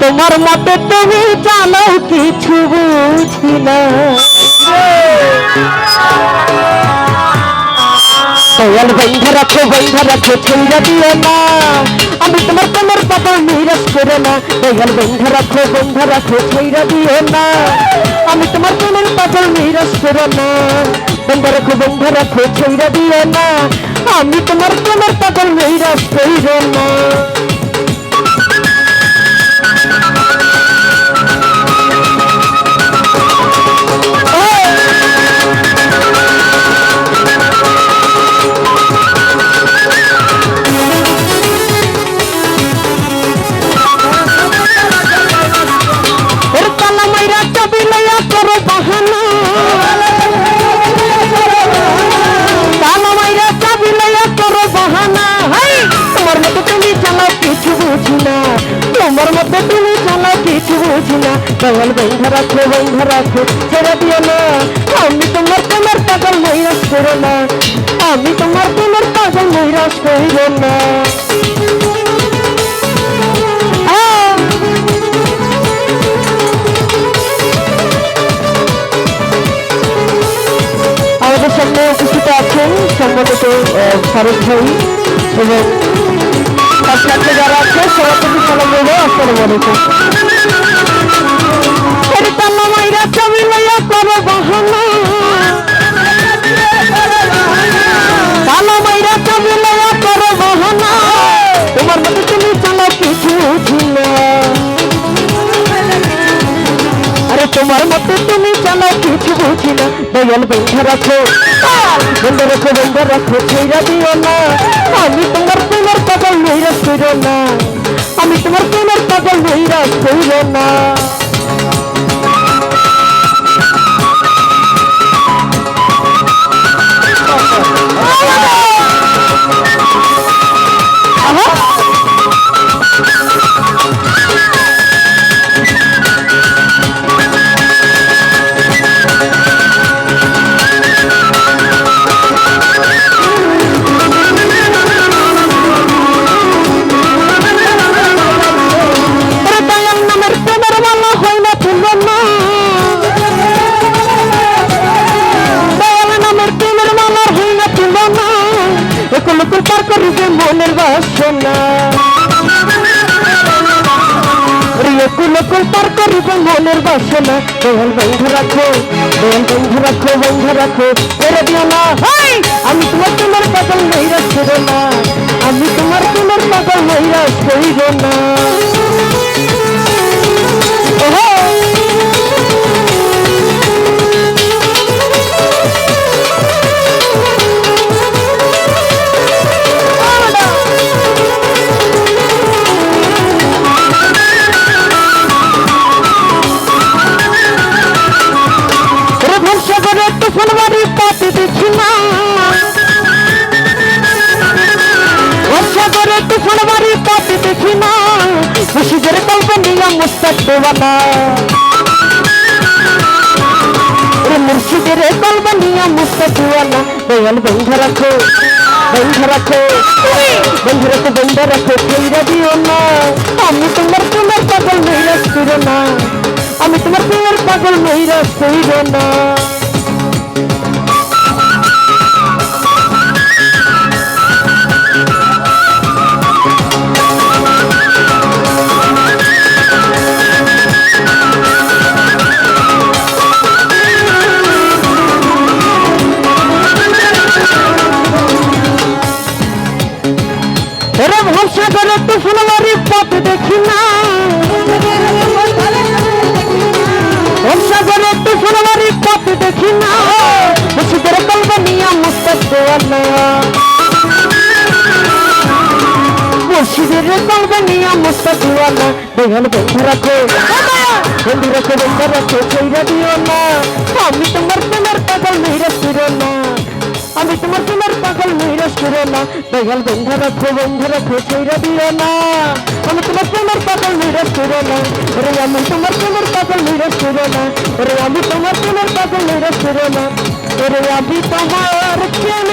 তোমার মতে তুমি জানো, কিছু বুঝি না দয়াল বন্ধ রাখো বন্ধ রাখো, ছেড়ে দিও না। আমি তোমার তোমার বাবা নিরাশ করে না। দয়াল বন্ধ রাখো বন্ধ রাখো, ছেড়ে দিও না। আমি তোমার তোমার বাবা নিরাশ করে না। বন্ধ রাখো বন্ধ রাখো, ছেড়ে দিও না। আমি তোমার তোমার বাবা নিরাশ করে না। বুঝি না দয়াল বন্ধ রাখো বন্ধ রাখো, ছেড়ে দিও না। আমি তোমার তোমার পাগল নৈরাশ করো না। আমি তোমার তোমার পাগল নৈরাশ করিব না। আমাদের সামনে উপস্থিত সম্মানিত ফারুক ভাই এবং তার সাথে যারা আছে প্রতি সালাম দেবো আসসালামু আলাইকুম। মতো তুমি জানো কিছু বুঝি না। দয়াল বেঁধে রাখো। বন্ধ রাখো বন্ধ রাখো, ছেড়া দিও না। আমি তোমার তোমার পাগল নৈরাশ করো না। আমি তোমার তোমার পাগল নৈরাশ করো না। কুল পার করিবে মনের বাসনা। ওরে একুল কুল পার করিবে মনের বাসনা। দয়াল বন্ধু রাখো দয়াল বন্ধু রাখো বন্ধু রাখো করে দিও না। হাই, আমি তোমার তোমার পাগল মহিলা করো না। আমি তোমার তোমার পাগল মহিলা করিব না। কল্পনিয়া মুস্তাক দেওয়ানা ওরে মুর্শিদের কল্পনিয়া মুস্তাক দেওয়ানা দয়াল বন্ধ রাখো বন্ধ রাখো বন্ধ রাখো বন্ধ রাখো ফেরা দিও না আমি তোমার তোমার পাগল নৈরাশ করো না আমি তোমার তোমার পাগল নৈরাশ করে তুফান বাড়ি পথ দেখি না। ভরসা করে তুফান বাড়ি পথ দেখি না। মুর্শিদের কলবানিয়া মুস্তাক দেওয়ানা মুর্শিদের কলবানিয়া মুস্তাক দেওয়ানা দেয়াল বন্ধ রাখো। বন্ধ রাখো আমি তোমার আমি তোমার নৈরাশ না দয়াল বন্ধ রাখো বন্ধ রাখো ছেড়ে দিও না আমি তোমার তোমার পাগল নৈরাশ করো না ওরে আমি তোমার তোমার পাগল নৈরাশ করো না ওরে আমি তোমার তোমার পাগল নৈরাশ করো না ওরে আমি তোমার প্রেম